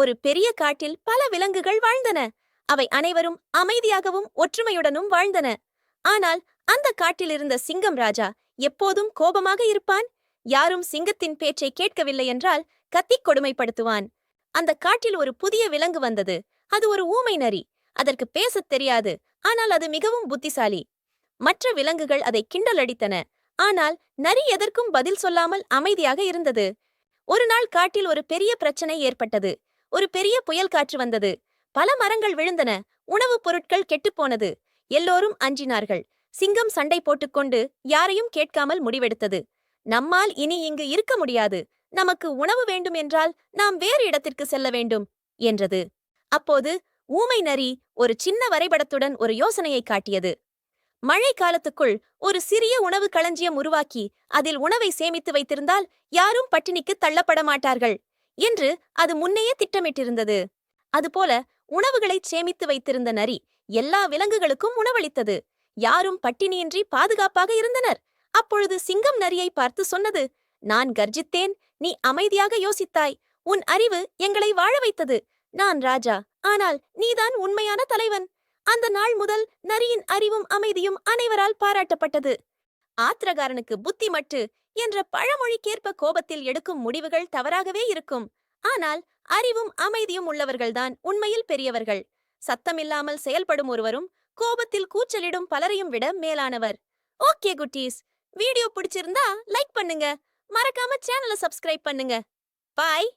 ஒரு பெரிய காட்டில் பல விலங்குகள் வாழ்ந்தன. அவை அனைவரும் அமைதியாகவும் ஒற்றுமையுடனும் வாழ்ந்தன. ஆனால் அந்த காட்டில் இருந்த சிங்கம் ராஜா எப்போதும் கோபமாக இருப்பான். யாரும் சிங்கத்தின் பேச்சை கேட்கவில்லை என்றால் கத்திக் கொடுமைப்படுத்துவான். அந்த காட்டில் ஒரு புதிய விலங்கு வந்தது. அது ஒரு ஊமை நரி. அதற்கு பேசத் தெரியாது. ஆனால் அது மிகவும் புத்திசாலி. மற்ற விலங்குகள் அதை கிண்டலடித்தன. ஆனால் நரி எதற்கும் பதில் சொல்லாமல் அமைதியாக இருந்தது. ஒரு நாள் காட்டில் ஒரு பெரிய பிரச்சனை ஏற்பட்டது. ஒரு பெரிய புயல் காற்று வந்தது. பல மரங்கள் விழுந்தன. உணவுப் பொருட்கள் கெட்டுப்போனது எல்லோரும் அஞ்சினார்கள். சிங்கம் சண்டை போட்டுக்கொண்டு யாரையும் கேட்காமல் முடிவெடுத்தது. நம்மால் இனி இங்கு இருக்க முடியாது. நமக்கு உணவு வேண்டும் என்றால் நாம் வேறு இடத்திற்கு செல்ல வேண்டும் என்றது. அப்போது ஊமை நரி ஒரு சின்ன வரைபடத்துடன் ஒரு யோசனையை காட்டியது. மழை காலத்துக்குள் ஒரு சிறிய உணவு களஞ்சியம் உருவாக்கி அதில் உணவை சேமித்து வைத்திருந்தால் யாரும் பட்டினிக்கு தள்ளப்பட மாட்டார்கள். என்று அது முன்னையே திட்டமிட்டிருந்தது. அதுபோல உணவுகளை சேமித்து வைத்திருந்த நரி எல்லா விலங்குகளுக்கும் உணவளித்தது. யாரும் பட்டினியின்றி பாதுகாப்பாக இருந்தனர். அப்பொழுது சிங்கம் நரியை பார்த்து சொன்னது நான் கர்ஜித்தேன் நீ அமைதியாக யோசித்தாய். உன் அறிவு எங்களை வாழ வைத்தது. நான் ராஜா ஆனால் நீதான் உண்மையான தலைவன். அந்த நாள் முதல் நரியின் அறிவும் அமைதியும் அனைவரால் பாராட்டப்பட்டது. ஆத்திரகாரனுக்கு புத்தி மட்டு என்ற பழமொழிக்கேற்ப கோபத்தில் எடுக்கும் முடிவுகள் தவறாகவே இருக்கும். ஆனால் அறிவும் அமைதியும் உள்ளவர்கள்தான் உண்மையில் பெரியவர்கள். சத்தமில்லாமல் செயல்படும் ஒருவரும் கோபத்தில் கூச்சலிடும் பலரையும் விட மேலானவர். ஓகே குட்டீஸ் வீடியோ பிடிச்சிருந்தா லைக் பண்ணுங்க. மறக்காம சேனலை சப்ஸ்கிரைப் பண்ணுங்க. பாய்!